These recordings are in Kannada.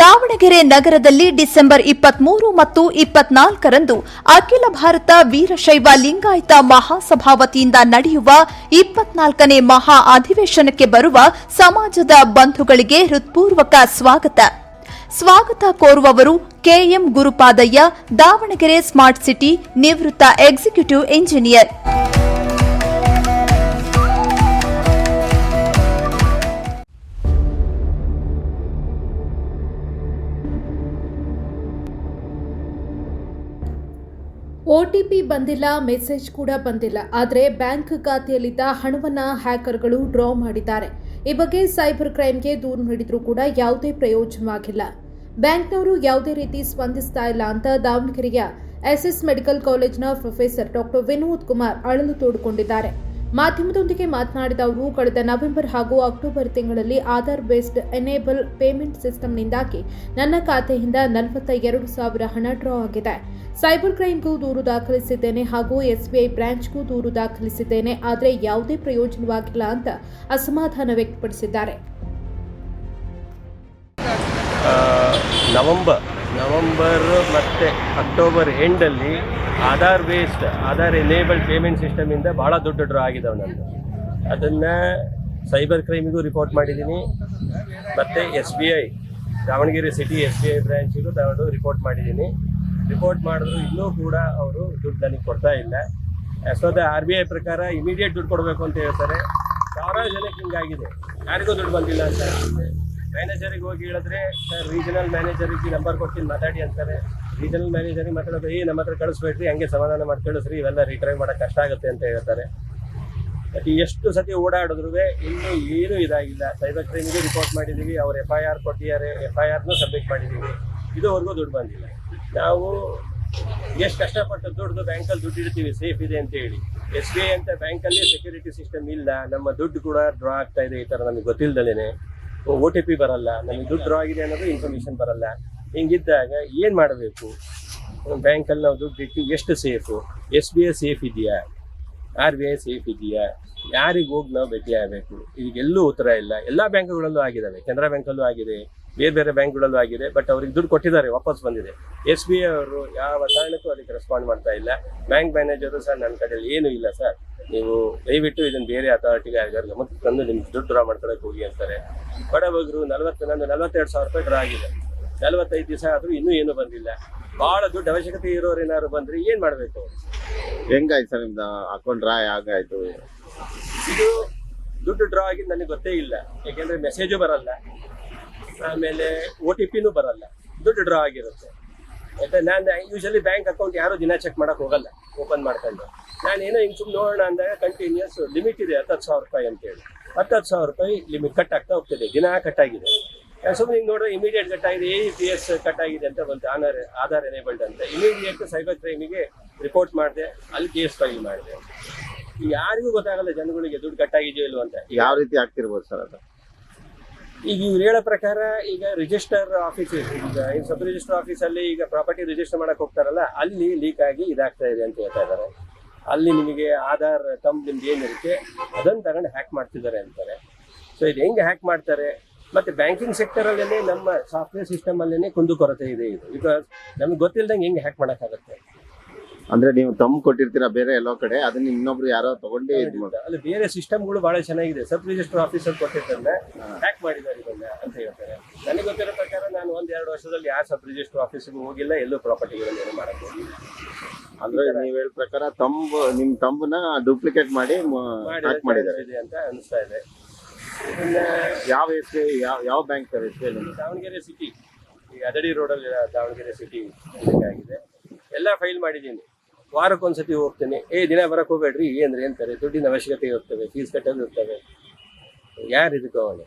ದಾವಣಗೆರೆ ನಗರದಲ್ಲಿ ಡಿಸೆಂಬರ್ ಇಪ್ಪತ್ಮೂರು ಮತ್ತು ಇಪ್ಪತ್ನಾಲ್ಕರಂದು ಅಖಿಲ ಭಾರತ ವೀರಶೈವ ಲಿಂಗಾಯತ ಮಹಾಸಭಾ ವತಿಯಿಂದ ನಡೆಯುವ ಇಪ್ಪತ್ನಾಲ್ಕನೇ ಮಹಾ ಅಧಿವೇಶನಕ್ಕೆ ಬರುವ ಸಮಾಜದ ಬಂಧುಗಳಿಗೆ ಹೃತ್ಪೂರ್ವಕ ಸ್ವಾಗತ. ಸ್ವಾಗತ ಕೋರುವವರು KM Gurupadayya, Davanagere smart city ನಿವೃತ್ತ ಎಕ್ಸಿಕ್ಯೂಟಿವ್ ಇಂಜಿನಿಯರ್ ಒಟಿಪಿ ಬಂದಿಲ್ಲ, ಮೆಸೇಜ್ ಕೂಡ ಬಂದಿಲ್ಲ. ಆದರೆ ಬ್ಯಾಂಕ್ ಖಾತೆಯಲ್ಲಿದ್ದ ಹಣವನ್ನು ಹ್ಯಾಕರ್ಗಳು ಡ್ರಾ ಮಾಡಿದ್ದಾರೆ. ಈ ಬಗ್ಗೆ ಸೈಬರ್ ಕ್ರೈಮ್ಗೆ ದೂರು ನೀಡಿದರೂ ಕೂಡ ಯಾವುದೇ ಪ್ರಯೋಜನವಾಗಿಲ್ಲ. ಬ್ಯಾಂಕ್ನವರು ಯಾವುದೇ ರೀತಿ ಸ್ಪಂದಿಸ್ತಾ ಇಲ್ಲ ಅಂತ ದಾವಣಗೆರೆಯ ಎಸ್ಎಸ್ ಮೆಡಿಕಲ್ ಕಾಲೇಜ್ನ ಪ್ರೊಫೆಸರ್ ಡಾಕ್ಟರ್ ವಿನೋದ್ ಕುಮಾರ್ ಅಳಲು ತೋಡಿಕೊಂಡಿದ್ದಾರೆ. ಮಾಧ್ಯಮದೊಂದಿಗೆ ಮಾತನಾಡಿದ ಅವರು, ಕಳೆದ ನವೆಂಬರ್ ಹಾಗೂ ಅಕ್ಟೋಬರ್ ತಿಂಗಳಲ್ಲಿ ಆಧಾರ್ ಬೇಸ್ಡ್ ಎನೇಬಲ್ ಪೇಮೆಂಟ್ ಸಿಸ್ಟಮ್ನಿಂದಾಗಿ ನನ್ನ ಖಾತೆಯಿಂದ ನಲವತ್ತ ಎರಡು ಸಾವಿರ ಹಣ ಡ್ರಾ ಆಗಿದೆ. ಸೈಬರ್ ಕ್ರೈಮ್ಗೂ ದೂರು ದಾಖಲಿಸಿದ್ದೇನೆ ಹಾಗೂ ಎಸ್ಬಿಐ ಬ್ರಾಂಚ್ಗೂ ದೂರು ದಾಖಲಿಸಿದ್ದೇನೆ, ಆದರೆ ಯಾವುದೇ ಪ್ರಯೋಜನವಾಗಿಲ್ಲ ಅಂತ ಅಸಮಾಧಾನ ವ್ಯಕ್ತಪಡಿಸಿದ್ದಾರೆ. ನವಂಬರ್ ನವಂಬರ್ ಮತ್ತು October ಎಂಡಲ್ಲಿ Aadhaar based Aadhaar enabled payment ಸಿಸ್ಟಮಿಂದ ಭಾಳ ದುಡ್ಡು ಡ್ರಾ ಆಗಿದ್ದಾವೆ ನಂದು. ಅದನ್ನು ಸೈಬರ್ ಕ್ರೈಮಿಗೂ ರಿಪೋರ್ಟ್ ಮಾಡಿದ್ದೀನಿ ಮತ್ತು S B I Davanagere city S B I ಬ್ರ್ಯಾಂಚಿಗೂ ತಗೊಂಡು ರಿಪೋರ್ಟ್ ಮಾಡಿದ್ದೀನಿ ರಿಪೋರ್ಟ್ ಮಾಡಿದ್ರು ಇನ್ನೂ ಕೂಡ ಅವರು ದುಡ್ಡು ನನಗೆ ಕೊಡ್ತಾ ಇಲ್ಲ. ಅಷ್ಟೊತ್ತ ಆರ್ ಬಿ ಐ ಪ್ರಕಾರ ಇಮಿಡಿಯೇಟ್ ದುಡ್ಡು ಕೊಡಬೇಕು ಅಂತ ಹೇಳ್ತಾರೆ. ಸಾವಿರಾರು ಜನಕ್ಕೆ ಹಿಂಗಾಗಿದೆ. ಯಾರಿಗೂ ದುಡ್ಡು ಬಂದಿಲ್ಲ ಅಂತ ಮ್ಯಾನೇಜರಿಗೆ ಹೋಗಿ ಹೇಳಿದ್ರೆ, ಸರ್ ರೀಜನಲ್ ಮ್ಯಾನೇಜರಿಗೆ ನಂಬರ್ ಕೊಡ್ತೀನಿ, ಮಾತಾಡಿ ಅಂತಾರೆ. ರೀಜನಲ್ ಮ್ಯಾನೇಜರಿಗೆ ಮಾತಾಡೋದು, ಏ ನಮ್ಮ ಹತ್ರ ಕಳಿಸ್ಬೇಡ್ರಿ, ಹಂಗೆ ಸಮಾಧಾನ ಮಾಡಿ ಕಳಿಸ್ರಿ, ಇವೆಲ್ಲ ರಿಟ್ರೈ ಮಾಡೋಕೆ ಕಷ್ಟ ಆಗುತ್ತೆ, ಅಂತ ಹೇಳ್ತಾರೆ. ಬಟ್ ಎಷ್ಟು ಸತಿ ಓಡಾಡಿದ್ರು ಇನ್ನೂ ಏನೂ ಇದಾಗಿಲ್ಲ. ಸೈಬರ್ ಕ್ರೈಮ್ಗೆ ರಿಪೋರ್ಟ್ ಮಾಡಿದ್ದೀವಿ ಅವ್ರು ಎಫ್ ಐ ಆರ್ ಕೊಟ್ಟಿದ್ದಾರೆ ಎಫ್ ಐ ಆರ್ನೂ ಸಬ್ಮಿಟ್ ಮಾಡಿದ್ದೀವಿ ಇದುವರೆಗೂ ದುಡ್ಡು ಬಂದಿಲ್ಲ. ನಾವು ಎಷ್ಟು ಕಷ್ಟಪಟ್ಟು ದುಡ್ಡು ಬ್ಯಾಂಕಲ್ಲಿ ದುಡ್ಡು ಇಡ್ತೀವಿ ಸೇಫ್ ಇದೆ ಅಂತ ಹೇಳಿ. ಎಸ್ ಬಿ ಐ ಅಂತ ಬ್ಯಾಂಕಲ್ಲಿ ಸೆಕ್ಯೂರಿಟಿ ಸಿಸ್ಟಮ್ ಇಲ್ಲ. ನಮ್ಮ ದುಡ್ಡು ಕೂಡ ಡ್ರಾ ಆಗ್ತಾ ಇದೆ ಈ ಥರ ನಮಗೆ ಗೊತ್ತಿಲ್ದಲೇ ಓ ಟಿ ಪಿ ಬರಲ್ಲ, ನಮಗೆ ದುಡ್ಡು ಡ್ರಾ ಆಗಿದೆ ಅನ್ನೋದು ಇನ್ಫಾರ್ಮೇಷನ್ ಬರಲ್ಲ. ಹಿಂಗಿದ್ದಾಗ ಏನು ಮಾಡಬೇಕು? ಬ್ಯಾಂಕಲ್ಲಿ ನಾವು ದುಡ್ಡು ಇಟ್ಟು ಎಷ್ಟು safe S B I safe ಇದೆಯಾ? ಆರ್ ಬಿ ಐ ಸೇಫ್ ಇದೆಯಾ? ಯಾರಿಗೆ ಹೋಗಿ ನಾವು ಭೇಟಿ ಆಗಬೇಕು? ಇದಕ್ಕೆಲ್ಲೂ ಉತ್ತರ ಇಲ್ಲ. ಎಲ್ಲ ಬ್ಯಾಂಕ್ಗಳಲ್ಲೂ ಆಗಿದ್ದಾವೆ ಕೆನರಾ ಬ್ಯಾಂಕಲ್ಲೂ ಆಗಿದೆ. ಬೇರೆ ಬೇರೆ ಬ್ಯಾಂಕ್ಗಳಲ್ಲೂ ಆಗಿದೆ ಬಟ್ ಅವ್ರಿಗೆ ದುಡ್ಡು ಕೊಟ್ಟಿದ್ದಾರೆ ವಾಪಸ್ ಬಂದಿದೆ. ಎಸ್ ಬಿ ಐ ಅವರು ಯಾವ ಕಾರಣಕ್ಕೂ ಅದಕ್ಕೆ ರೆಸ್ಪಾಂಡ್ ಮಾಡ್ತಾ ಇಲ್ಲ. ಬ್ಯಾಂಕ್ ಮ್ಯಾನೇಜರು ಸರ್ ನನ್ನ ಕಡೆಯಲ್ಲಿ ಏನೂ ಇಲ್ಲ ಸರ್. ನೀವು ದಯವಿಟ್ಟು ಇದನ್ನು ಬೇರೆ ಅಥಾರಿಟಿಗೆ ಯಾರಿಗಾರು ಮತ್ತೆ ತಂದು ನಿಮ್ಗೆ ದುಡ್ಡು ಡ್ರಾ ಮಾಡ್ಕೊಳಕ್ಕೆ ಹೋಗಿ ಅಂತಾರೆ. ಬಡಬಗರು ನಲವತ್ತು ನಂದು ನಲವತ್ತೆರಡು ಸಾವಿರ ರೂಪಾಯಿ ಡ್ರಾ ಆಗಿದೆ. ನಲವತ್ತೈದು ದಿವಸ ಆದರೂ ಇನ್ನೂ ಏನೂ ಬಂದಿಲ್ಲ. ಭಾಳ ದುಡ್ಡು ಅವಶ್ಯಕತೆ ಇರೋರು ಏನಾದ್ರು ಬಂದರೆ ಏನು ಮಾಡಬೇಕು? ಹೆಂಗಾಯ್ತು ಸರ್ ನಿಮ್ದು ಅಕೌಂಟ್ ಡ್ರಾ ಆಗಾಯ್ತು ಇದು ದುಡ್ಡು ಡ್ರಾ ಆಗಿದ್ದು ನನಗೆ ಗೊತ್ತೇ ಇಲ್ಲ. ಯಾಕೆಂದರೆ ಮೆಸೇಜು ಬರಲ್ಲ. ಆಮೇಲೆ ಓ ಟಿ ಪಿನೂ ಬರಲ್ಲ. ದುಡ್ಡು ಡ್ರಾ ಆಗಿರುತ್ತೆ. ಯಾಕಂದ್ರೆ ನಾನು ಯೂಶಲಿ ಬ್ಯಾಂಕ್ ಅಕೌಂಟ್ ಯಾರು ದಿನ ಚೆಕ್ ಮಾಡೋಕೆ ಹೋಗಲ್ಲ. ಓಪನ್ ಮಾಡ್ಕೊಂಡು. ನಾನು ಏನೋ ಹಿಂಗೆ ಸುಮ್ಮನೆ ನೋಡೋಣ ಅಂದಾಗ ಕಂಟಿನ್ಯೂಸ್ ಲಿಮಿಟ್ ಇದೆ, ಹತ್ತತ್ತು ಸಾವಿರ ರೂಪಾಯಿ ಅಂತೇಳಿ ಹತ್ತು ಸಾವಿರ ರೂಪಾಯಿ ಲಿಮಿಟ್ ಕಟ್ ಆಗ್ತಾ ಹೋಗ್ತದೆ. ದಿನ ಕಟ್ ಆಗಿದೆ. ಸುಮ್ಮನೆ ಹಿಂಗೆ ನೋಡಿದ್ರೆ ಇಮಿಡಿಯೇಟ್ ಕಟ್ ಆಗಿದೆ ಎ ಪಿ ಎಸ್ ಕಟ್ ಆಗಿದೆ ಅಂತ ಬಂತು. ಆನರ್ ಆಧಾರ್ ಎನೇಬಲ್ಡ್ ಅಂತ. ಇಮಿಡಿಯೇಟ್ ಸೈಬರ್ ಕ್ರೈಮಿಗೆ ರಿಪೋರ್ಟ್ ಮಾಡಿದೆ. ಅಲ್ಲಿ ಕೇಸ್ ಫೈಲ್ ಮಾಡಿದೆ. ಯಾರಿಗೂ ಗೊತ್ತಾಗಲ್ಲ ಜನಗಳಿಗೆ ದುಡ್ಡು ಕಟ್ಟಾಗಿದೆಯೋ ಅಂತ. ಯಾವ ರೀತಿ ಆಗ್ತಿರ್ಬೋದು ಸರ್ ಅದು? ಈಗ ಇವ್ರು ಹೇಳೋ ಪ್ರಕಾರ ಈಗ ರಿಜಿಸ್ಟರ್ ಆಫೀಸ್ ಈಗ ಸಬ್ ರಿಜಿಸ್ಟರ್ ಆಫೀಸಲ್ಲಿ ಈಗ ಪ್ರಾಪರ್ಟಿ ರಿಜಿಸ್ಟರ್ ಮಾಡಕ್ ಹೋಗ್ತಾರಲ್ಲ, ಅಲ್ಲಿ ಲೀಕ್ ಆಗಿ ಇದಾಗ್ತಾ ಇದೆ ಅಂತ ಹೇಳ್ತಾ ಇದ್ದಾರೆ ಅಲ್ಲಿ ನಿಮಗೆ ಆಧಾರ್ ತಮ್ಮ ನಿಮ್ದು ಏನಿರುತ್ತೆ ಅದನ್ನು ತಗೊಂಡು ಹ್ಯಾಕ್ ಮಾಡ್ತಿದ್ದಾರೆ ಅಂತಾರೆ. ಸೊ ಇದು ಹೆಂಗೆ ಹ್ಯಾಕ್ ಮಾಡ್ತಾರೆ? ಮತ್ತೆ ಬ್ಯಾಂಕಿಂಗ್ ಸೆಕ್ಟರಲ್ಲೇ ನಮ್ಮ ಸಾಫ್ಟ್ವೇರ್ ಸಿಸ್ಟಮ್ ಅಲ್ಲೇ ಕುಂದುಕೊರತೆ ಇದೆ ಇದು. ಬಿಕಾಸ್ ನಮ್ಗೆ ಗೊತ್ತಿಲ್ಲದಂಗೆ ಹೆಂಗೆ ಹ್ಯಾಕ್ ಮಾಡೋಕ್ಕಾಗುತ್ತೆ. ಅಂದ್ರೆ ನೀವು ತಮ್ ಕೊಟ್ಟಿರ್ತೀರಾ ಬೇರೆ ಎಲ್ಲೋ ಕಡೆ ಅದನ್ನ ಇನ್ನೊಬ್ರು ಯಾರೋ ತಗೊಂಡೇ ಇದ್ ಅಲ್ಲಿ ಬೇರೆ ಸಿಸ್ಟಮ್ಗಳು ಬಹಳ ಚೆನ್ನಾಗಿದೆ. ಸಬ್ ರಿಜಿಸ್ಟರ್ ಆಫೀಸರ್ ಕೊಟ್ಟಿದ್ದನ್ನ ಹ್ಯಾಕ್ ಮಾಡಿದ್ದಾರೆ ಇದನ್ನ ಅಂತ ಹೇಳ್ತಾರೆ. ನನಗೆ ಗೊತ್ತಿರೋ ಪ್ರಕಾರ ನಾನು ಒಂದ್ ಎರಡು ವರ್ಷದಲ್ಲಿ ಯಾವ ಸಬ್ ರಿಜಿಸ್ಟರ್ ಆಫೀಸ್ಗೂ ಹೋಗಿಲ್ಲ ಎಲ್ಲೂ ಪ್ರಾಪರ್ಟಿಗಳನ್ನು ಏನು ಮಾಡಕ್ ಹೋಗಿಲ್ಲ. ಅಂದ್ರೆ ನೀವ್ ಹೇಳ ಪ್ರಕಾರ ತಂಬ ನಿಮ್ ತಂಬನ ಡೂಪ್ಲಿಕೇಟ್ ಮಾಡಿ ಹ್ಯಾಕ್ ಮಾಡಿದ್ದಾರೆ. ಇದೆ ಅಂತ ಅನಿಸ್ತಾ ಇದೆ. ಯಾವ ಎಸ್ ಯಾವ ಯಾವ bank sir yes Davanagere city ಈ ಅದಡಿ ರೋಡಲ್ಲಿ ದಾವಣಗೆರೆ ಸಿಟಿ ಆಗಿದೆ. ಎಲ್ಲ ಫೈಲ್ ಮಾಡಿದ್ದೀನಿ. ವಾರಕ್ಕೊಂದ್ಸತಿ ಹೋಗ್ತೇನೆ. ಏ ದಿನ ಬರಕ್ಕೆ ಹೋಗ್ಬೇಡ್ರಿ. ಏನ್ರಿ ಅಂತಾರೆ ದುಡ್ಡಿನ ಅವಶ್ಯಕತೆ ಇರ್ತವೆ ಫೀಸ್ ಕಟ್ಟೋದು ಇರ್ತವೆ. ಯಾರು ಇದಕ್ಕೆ ಅವನು?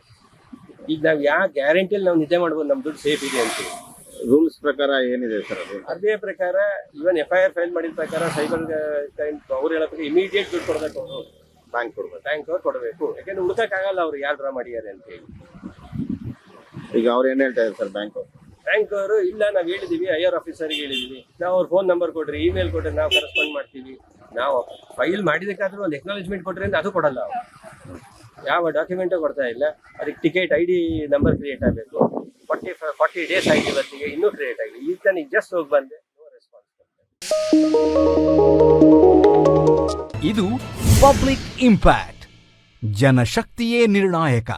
ಈಗ ನಾವು ಯಾವ ಗ್ಯಾರಂಟಿಯಲ್ಲಿ ನಾವು ನಿದ್ದೆ ಮಾಡ್ಬೋದು ನಮ್ಮ ದುಡ್ಡು ಸೇಫ್ ಇದೆ ಅಂತ ರೂಲ್ಸ್ ಪ್ರಕಾರ ಏನಿದೆ ಸರ್ ಅದು? ಅದೇ ಪ್ರಕಾರ even F I R file ಮಾಡಿದ ಪ್ರಕಾರ ಸೈಬರ್ ಕ್ರೈಮ್ ಅವ್ರು ಹೇಳೋ ಪ್ರಕಾರ ಇಮಿಡಿಯೇಟ್ ದುಡ್ಡು ಕೊಡಬೇಕು ಅವರು. ಬ್ಯಾಂಕ್ ಕೊಡ್ಬೇಕು. ಬ್ಯಾಂಕ್ ಅವ್ರು ಕೊಡಬೇಕು. ಯಾಕೆಂದ್ರೆ ಹುಡುಕಕ್ಕಾಗಲ್ಲ ಅವ್ರು ಯಾರು ಡ್ರಾ ಮಾಡಿದ್ದಾರೆ ಅಂತ ಹೇಳಿ. ಈಗ ಅವ್ರು ಏನು ಹೇಳ್ತಾ ಇದ್ದಾರೆ ಸರ್ ಬ್ಯಾಂಕ್ ಬ್ಯಾಂಕ್ ಅವರು ಇಲ್ಲ, ನಾವು ಹೇಳಿದೀವಿ, ಐ ಆರ್ ಆಫೀಸರ್ಗೆ ಹೇಳಿದೀವಿ. ನಾವು ಅವ್ರ ಫೋನ್ ನಂಬರ್ ಕೊಡ್ರಿ ಇಮೇಲ್ ಕೊಟ್ರೆ ನಾವು ಕರೆಸ್ಪಾಂಡ್ ಮಾಡ್ತೀವಿ. ನಾವು ಫೈಲ್ ಮಾಡಿದಕ್ಕಾದ್ರೂ ಒಂದು ಎಕ್ನಾಲಜ್ಮೆಂಟ್ ಕೊಟ್ರಿ ಅಂತ ಅದು ಕೊಡಲ್ಲ ಯಾವ ಡಾಕ್ಯುಮೆಂಟು ಕೊಡ್ತಾ ಇಲ್ಲ. ಅದಕ್ಕೆ ticket I D number create ಆಗಬೇಕು. ಫಾರ್ಟಿ ಫಾರ್ಟಿ ಡೇಸ್ ಆಗಿದೆ ಇವತ್ತಿಗೆ ಇನ್ನೂ ಕ್ರಿಯೇಟ್ ಆಗಿದೆ ಈಗ ತಾನು ಜಸ್ಟ್ ಹೋಗಿ ಬಂದೆ ನೋ ರೆಸ್ಪಾನ್ಸ್ ಇದು ಪಬ್ಲಿಕ್ ಇಂಪ್ಯಾಕ್ಟ್ ಜನಶಕ್ತಿಯೇ ನಿರ್ಣಾಯಕ.